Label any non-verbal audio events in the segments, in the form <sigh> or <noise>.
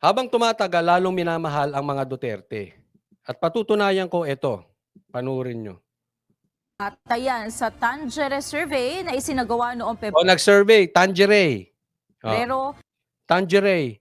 Habang tumatagal, lalong minamahal ang mga Duterte. At patutunayan ko ito. Panurin nyo. At ayan, sa Tangere Survey na isinagawa noong O nag-survey, Tangeray. O, Pebrero, Tangeray.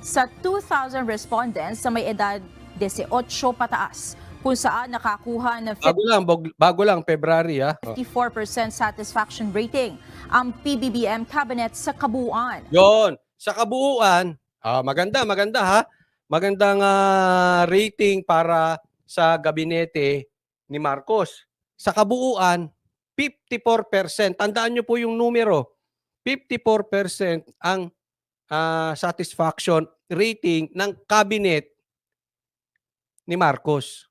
sa 2,000 respondents sa may edad 18 pataas, kung saan nakakuha ng Bago lang, bago lang, February ha. O, 54% satisfaction rating ang PBBM cabinet sa kabuuan. Yon, sa kabuuan, ah, maganda, maganda ha. Magandang ah, rating para sa gabinete ni Marcos. Sa kabuuan, 54%. Tandaan nyo po yung numero. 54% ang ah, satisfaction rating ng cabinet ni Marcos.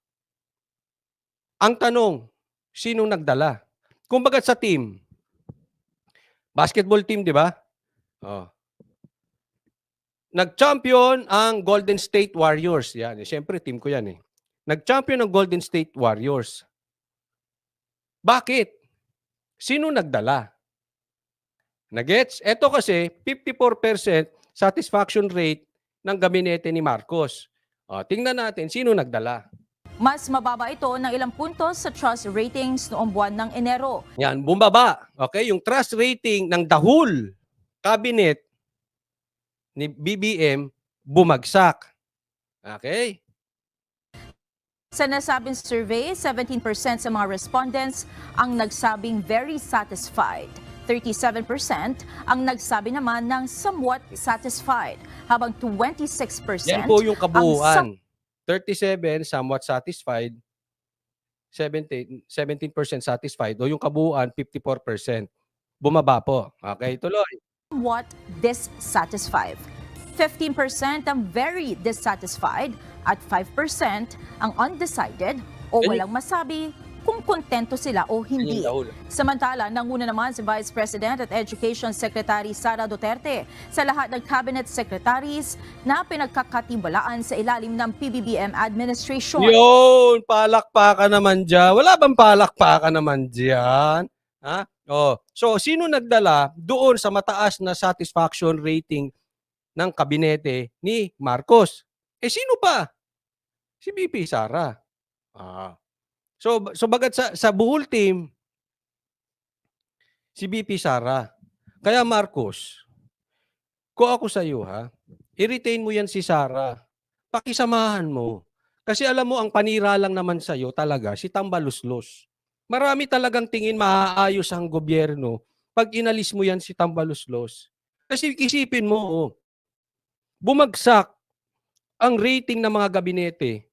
Ang tanong, sinong nagdala? Kumbaga sa team, basketball team, di ba? Oh. Nag-champion ang Golden State Warriors. Yan, eh, syempre team ko yan eh. Nag-champion ang Golden State Warriors. Bakit? Sino nagdala? Nagets? Ito kasi 54% satisfaction rate ng gabinete ni Marcos. O, tingnan natin sino nagdala. Mas mababa ito ng ilang puntos sa trust ratings noong buwan ng Enero. Yan, bumaba. Okay, yung trust rating ng whole cabinet ni BBM bumagsak. Okay? Sa nasabing survey, 17% sa mga respondents ang nagsabing very satisfied. 37% ang nagsabi naman ng somewhat satisfied, habang 26% Yan po yung kabuuan. 37 somewhat satisfied. 17 17% satisfied o yung kabuuan 54%. Bumaba po. Okay, tuloy. Somewhat dissatisfied. 15% ang very dissatisfied at 5% ang undecided o walang masabi kung kontento sila o hindi. Samantala, nanguna naman si Vice President at Education Secretary Sara Duterte sa lahat ng cabinet secretaries na pinagkakatiwalaan sa ilalim ng PBBM administration. Yun, palakpakan naman dyan. Wala bang palakpakan naman dyan? Ha? Oh, so sino nagdala doon sa mataas na satisfaction rating ng kabinete ni Marcos? Eh sino pa? Si BP Sara. Ah. So so bagat sa sa buhol team si BP Sara. Kaya Marcos, ko ako sa iyo ha, i-retain mo yan si Sara. Pakisamahan mo. Kasi alam mo, ang panira lang naman sa iyo talaga, si Tambaluslos. Marami talagang tingin maaayos ang gobyerno pag inalis mo yan si Tambaluslos. Kasi isipin mo, oh, bumagsak ang rating ng mga gabinete.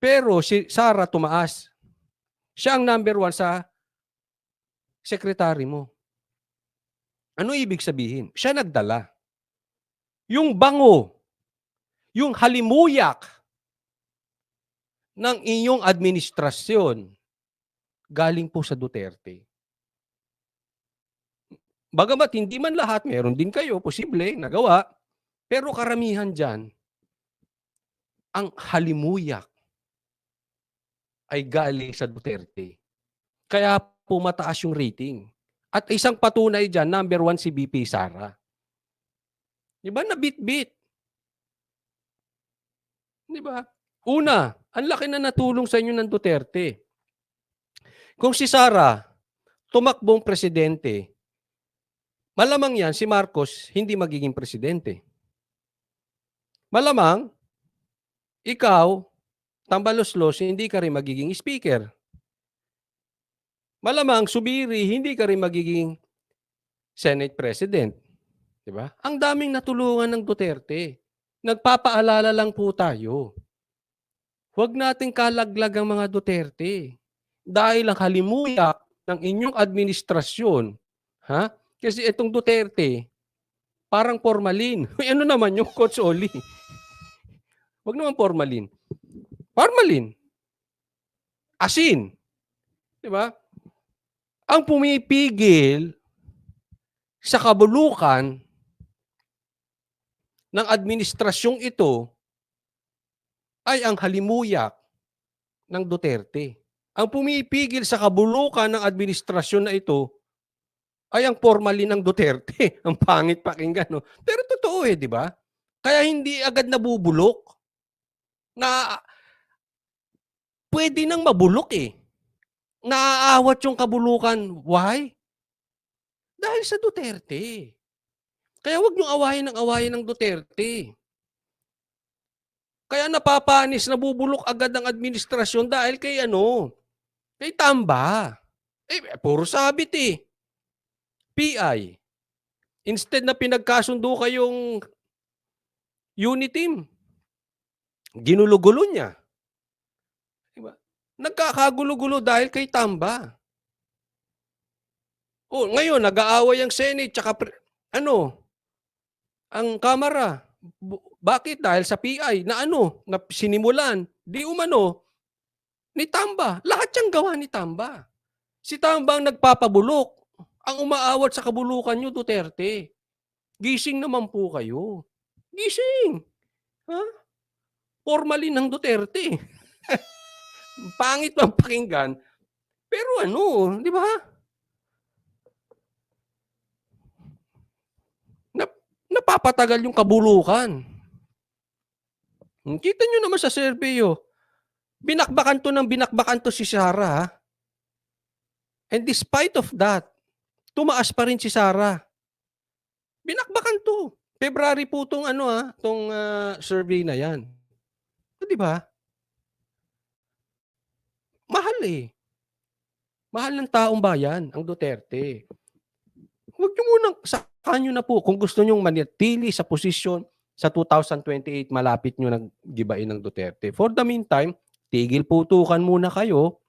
Pero si Sara tumaas. Siya ang number one sa sekretary mo. Ano ibig sabihin? Siya nagdala. Yung bango, yung halimuyak ng inyong administrasyon galing po sa Duterte. Bagamat hindi man lahat, meron din kayo, posible, nagawa. Pero karamihan dyan, ang halimuyak ay galing sa Duterte. Kaya po mataas yung rating. At isang patunay dyan, number one si BP Sara. Di ba? Nabit-bit. Di ba? Una, ang laki na natulong sa inyo ng Duterte. Kung si Sara, tumakbong presidente, malamang yan si Marcos hindi magiging presidente. Malamang, ikaw, tambalos-los, hindi ka rin magiging speaker. Malamang, subiri, hindi ka rin magiging Senate President. Di ba? Ang daming natulungan ng Duterte. Nagpapaalala lang po tayo. Huwag nating kalaglag ang mga Duterte. Dahil ang halimuyak ng inyong administrasyon, ha? Kasi itong Duterte, parang formalin. <laughs> Ano naman yung Coach Oli? <laughs> Huwag naman formalin. Formalin. Asin. Di ba? Ang pumipigil sa kabulukan ng administrasyong ito ay ang halimuyak ng Duterte. Ang pumipigil sa kabulukan ng administrasyon na ito ay ang formalin ng Duterte. <laughs> ang pangit pakinggan, no? Pero totoo eh, di ba? Kaya hindi agad nabubulok. Na pwede nang mabulok eh. Naaawat yung kabulukan. Why? Dahil sa Duterte. Kaya wag niyong awayin ng awayin ng Duterte. Kaya napapanis, nabubulok agad ang administrasyon dahil kay ano, kay Tamba. Eh, puro sabit eh. PI. Instead na pinagkasundo kayong unit team, ginulo-gulo niya. Diba? Nagkakagulo-gulo dahil kay Tamba. Oh, ngayon nag-aaway ang Senate tsaka ano ang Kamara. Bu- Bakit? Dahil sa PI na ano, na sinimulan, di umano ni Tamba. Lahat yung gawa ni Tamba. Si Tamba ang nagpapabulok. Ang umaawat sa kabulukan nyo, Duterte. Gising naman po kayo. Gising. Ha? Formalin ng Duterte. <laughs> Pangit ang pakinggan. Pero ano, di ba? Nap- napapatagal yung kabulukan. Kita nyo naman sa survey, oh. Binakbakan to ng binakbakan to si Sarah. ha? And despite of that, tumaas pa rin si Sarah. Binakbakan to. February po tong ano ah, tong ah, survey na 'yan. Di ba? Mahal eh. Mahal ng taong bayan ang Duterte. Huwag niyo munang sakahan niyo na po kung gusto niyo manatili sa posisyon sa 2028 malapit niyo naggibain ng Duterte. For the meantime, tigil putukan muna kayo.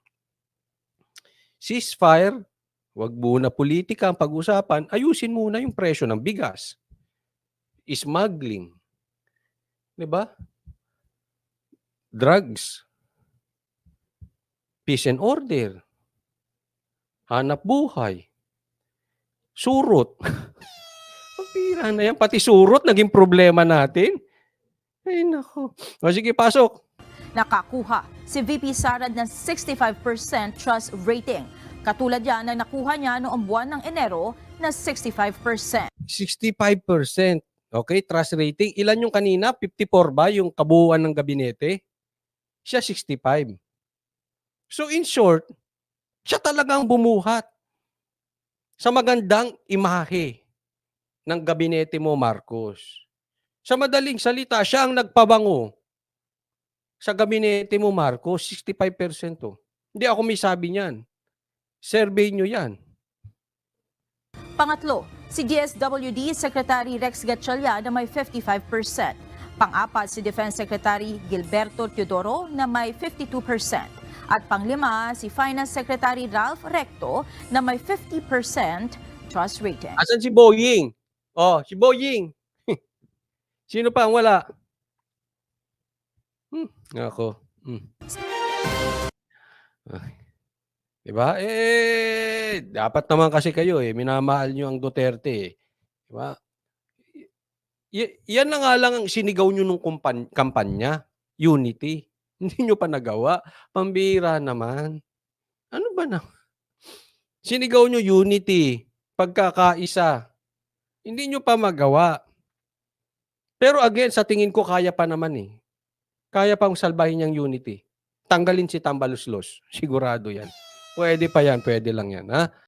Ceasefire, wag muna politika ang pag-usapan, ayusin muna yung presyo ng bigas. Smuggling. 'Di ba? Drugs. Peace and order. Hanap buhay. Surot. <laughs> Pambira na yan. Pati surot naging problema natin. Ay, nako. O sige, pasok. Nakakuha si VP Sara ng 65% trust rating. Katulad yan na nakuha niya noong buwan ng Enero na 65%. 65%. Okay, trust rating. Ilan yung kanina? 54 ba yung kabuuan ng gabinete? Siya 65. So in short, siya talagang bumuhat sa magandang imahe ng gabinete mo, Marcos. Sa madaling salita, siya ang nagpabango sa gabinete mo, Marcos, 65%. Oh. Hindi ako may sabi niyan. Survey nyo yan. Pangatlo, si DSWD Secretary Rex Gatchalian na may 55%. Pang-apat si Defense Secretary Gilberto Teodoro na may 52%. At panglima, si Finance Secretary Ralph Recto na may 50% trust rating. Asan si Boying? Oh, si Boying. <laughs> Sino pa ang wala? Hmm, ako. Hmm. Ay. Diba? Eh, dapat naman kasi kayo eh, minamahal nyo ang Duterte eh. Diba? Y- yan na nga lang ang sinigaw nyo nung kumpan- kampanya, unity. <laughs> Hindi nyo pa nagawa. Pambira naman. Ano ba na? Sinigaw nyo unity, pagkakaisa. Hindi nyo pa magawa. Pero again, sa tingin ko, kaya pa naman eh. Kaya pang salbahin yung unity. Tanggalin si Tambaluslos. Sigurado yan. Pwede pa yan, pwede lang yan. Ha?